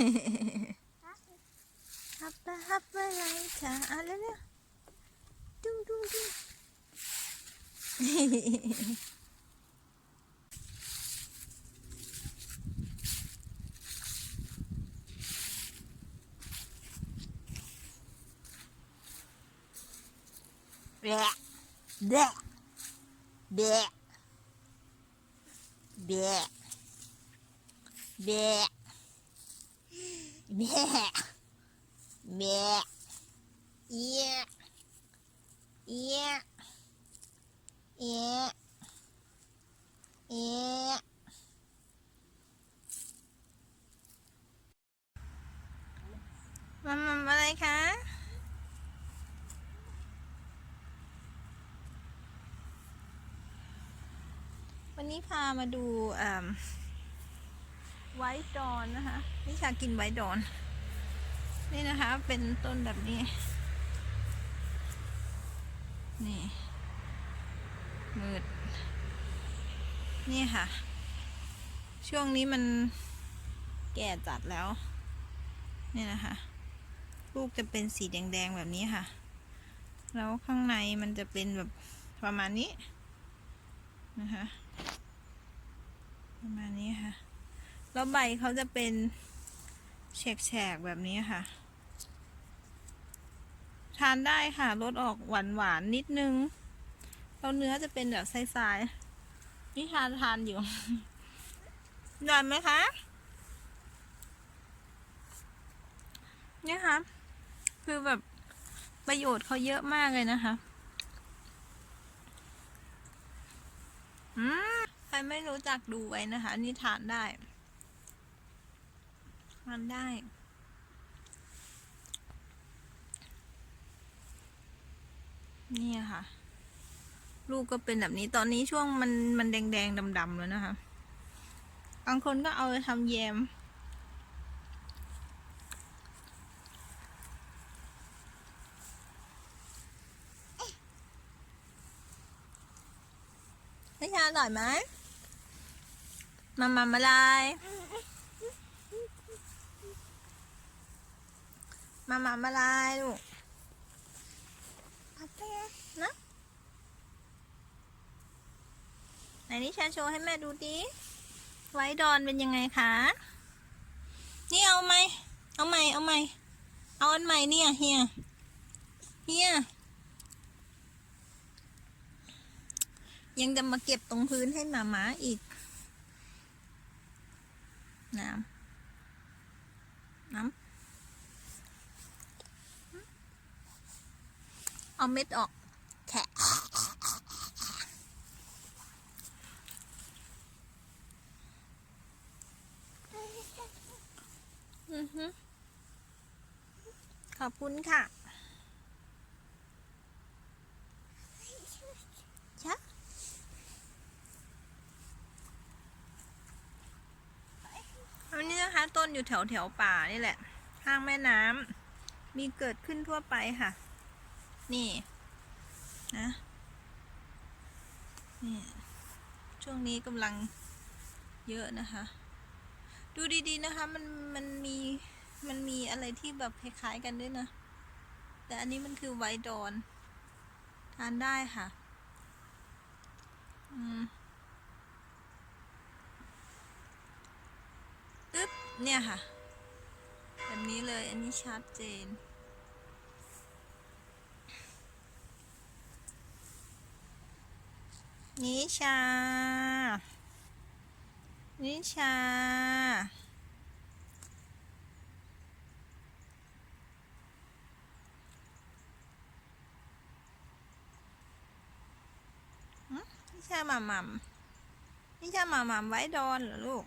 ฮับปะฮับอะไรคะอะเร็วๆดุ้งดุ้งดุ้ง แบะแบะแบะแบะแบะแบะแบะเอียเอียเอียเอียมามมอะไรคะวันนี้พามาดู ไวท์ดอนนะคะนิชากินไวท์ดอน นี่นะคะ เป็นต้นแบบนี้ นี่มืด นี่ค่ะ ช่วงนี้มันแก่จัดแล้ว นี่นะคะ ลูกจะเป็นสีแดงๆ แบบนี้ค่ะ แล้วข้างในมันจะเป็นแบบประมาณนี้นะคะ ประมาณนี้ค่ะ แล้วใบเขาจะเป็นแฉกๆแบบนี้ค่ะ ทานได้ค่ะรสออกหวานๆนิดนึงแล้วเนื้อจะเป็นแบบทรายๆนี่ทานทานอยู่หน่อยไหมคะเนี่ยค่ะ คือแบบประโยชน์เขาเยอะมากเลยนะคะอืมใครไม่รู้จักดูไว้นะคะ นี่ทานได้ ทานได้ นี่ค่ะ ลูกก็เป็นแบบนี้ตอนนี้ช่วงมันมันแดงแดงดำดำแล้วนะคะบางคนก็เอาไปทำแยมนิชาอร่อยไหมมามามาลาย มามามาลายลูกเอาไปนะไหนนิชาโชว์ให้แม่ดูดิไว้ดอนเป็นยังไงคะ นี่เอาไหม เอาไหมเอาไหมเอาอันใหม่เนี่ยเฮียเฮียยังจะมาเก็บตรงพื้นให้หมาหมาอีกน้ำน้ำ เอาเม็ดออกแคะอือฮึขอบคุณค่ะชักอันนี้นะคะต้นอยู่แถวแถวป่านี่แหละ ข้างแม่น้ำมีเกิดขึ้นทั่วไปค่ะ นี่นะนี่ช่วงนี้กำลังเยอะนะคะ ดูดีๆนะคะมันมันมีมันมีอะไรที่แบบคล้ายๆกันด้วยนะ แต่อันนี้มันคือไวดอน ทานได้ค่ะ อืมตึ๊บเนี่ยค่ะ แบบนี้เลยอันนี้ชัดเจน นิชา นิชาหึนิชาหมาหม่ำนิชาหมาหม่ำไว้ดอนเหรอลูก